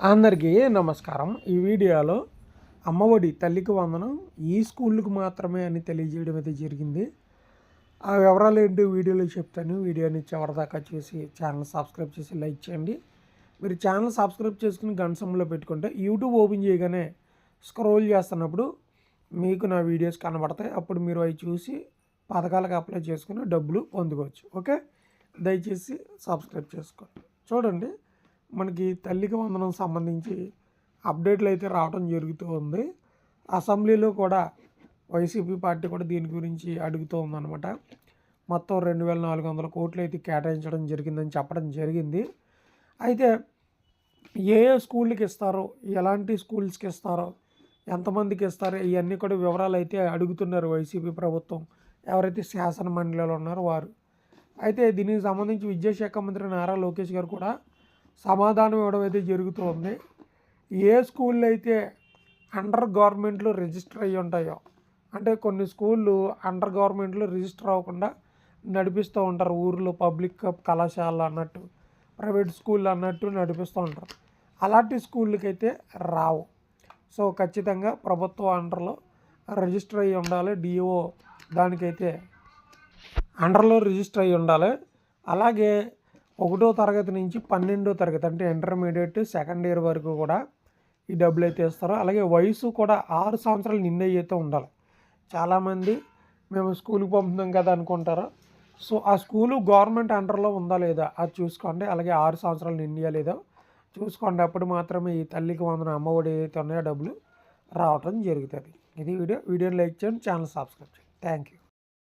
అందరికీ నమస్కారం. ఈ వీడియోలో అమ్మఒడి తల్లికి వందనం ఈ స్కూళ్ళకు మాత్రమే అని తెలియజేయడం అయితే జరిగింది. ఆ వివరాలు ఏంటి వీడియోలో చెప్తాను. వీడియోని చివరిదాకా చూసి ఛానల్ సబ్స్క్రైబ్ చేసి లైక్ చేయండి. మీరు ఛానల్ సబ్స్క్రైబ్ చేసుకుని గంట పెట్టుకుంటే యూట్యూబ్ ఓపెన్ చేయగానే స్క్రోల్ చేస్తున్నప్పుడు మీకు నా వీడియోస్ కనబడతాయి. అప్పుడు మీరు అవి చూసి పథకాలకు అప్లై చేసుకుని డబ్బులు పొందుకోవచ్చు. ఓకే? దయచేసి సబ్స్క్రైబ్ చేసుకోండి. చూడండి. మనకి తల్లికి వందనం సంబంధించి అప్డేట్లు అయితే రావడం జరుగుతూ ఉంది. అసెంబ్లీలో కూడా వైసీపీ పార్టీ కూడా దీని గురించి అడుగుతూ ఉందన్నమాట. మొత్తం రెండు వేల నాలుగు వందల కోట్లు అయితే కేటాయించడం జరిగిందని చెప్పడం జరిగింది. అయితే ఏ ఏ స్కూళ్ళకి ఇస్తారో ఎలాంటి స్కూల్స్కి ఇస్తారో ఎంతమందికి ఇస్తారో ఇవన్నీ కూడా వివరాలు అయితే అడుగుతున్నారు వైసీపీ ప్రభుత్వం. ఎవరైతే శాసన మండలిలో ఉన్నారో వారు. అయితే దీనికి సంబంధించి విద్యాశాఖ మంత్రి నారా లోకేష్ గారు కూడా సమాధానం ఇవ్వడం అయితే జరుగుతుంది. ఏ స్కూళ్ళు అయితే అండర్ గవర్నమెంట్లో రిజిస్టర్ అయ్యి ఉంటాయో అంటే కొన్ని స్కూళ్ళు అండర్ గవర్నమెంట్లో రిజిస్టర్ అవ్వకుండా నడిపిస్తూ ఉంటారు. ఊర్లో పబ్లిక్ కళాశాల అన్నట్టు ప్రైవేట్ స్కూల్ అన్నట్టు నడిపిస్తూ ఉంటారు. అలాంటి స్కూళ్ళకి అయితే రావు. సో ఖచ్చితంగా ప్రభుత్వ అండర్లో రిజిస్టర్ అయ్యి ఉండాలి. డిఓ దానికైతే అండర్లో రిజిస్టర్ అయ్యి ఉండాలి. అలాగే ఒకటో తరగతి నుంచి పన్నెండో తరగతి అంటే ఇంటర్మీడియట్ సెకండ్ ఇయర్ వరకు కూడా ఈ డబ్బులు అయితే ఇస్తారు. అలాగే వయసు కూడా ఆరు సంవత్సరాలు నిండే అయితే ఉండాలి. చాలామంది మేము స్కూల్కి పంపుతున్నాం కదా అనుకుంటారు. సో ఆ స్కూలు గవర్నమెంట్ అండర్లో ఉందా లేదా అది చూసుకోండి. అలాగే ఆరు సంవత్సరాలు నిండియా లేదో చూసుకోండి. అప్పుడు మాత్రమే ఈ తల్లికి వందన అమ్మఒడి ఏదైతే ఉన్నాయో డబ్బులు రావటం జరుగుతుంది. ఇది వీడియో. వీడియోని లైక్ చేయండి. ఛానల్ సబ్స్క్రైబ్ చేయండి. Thank you.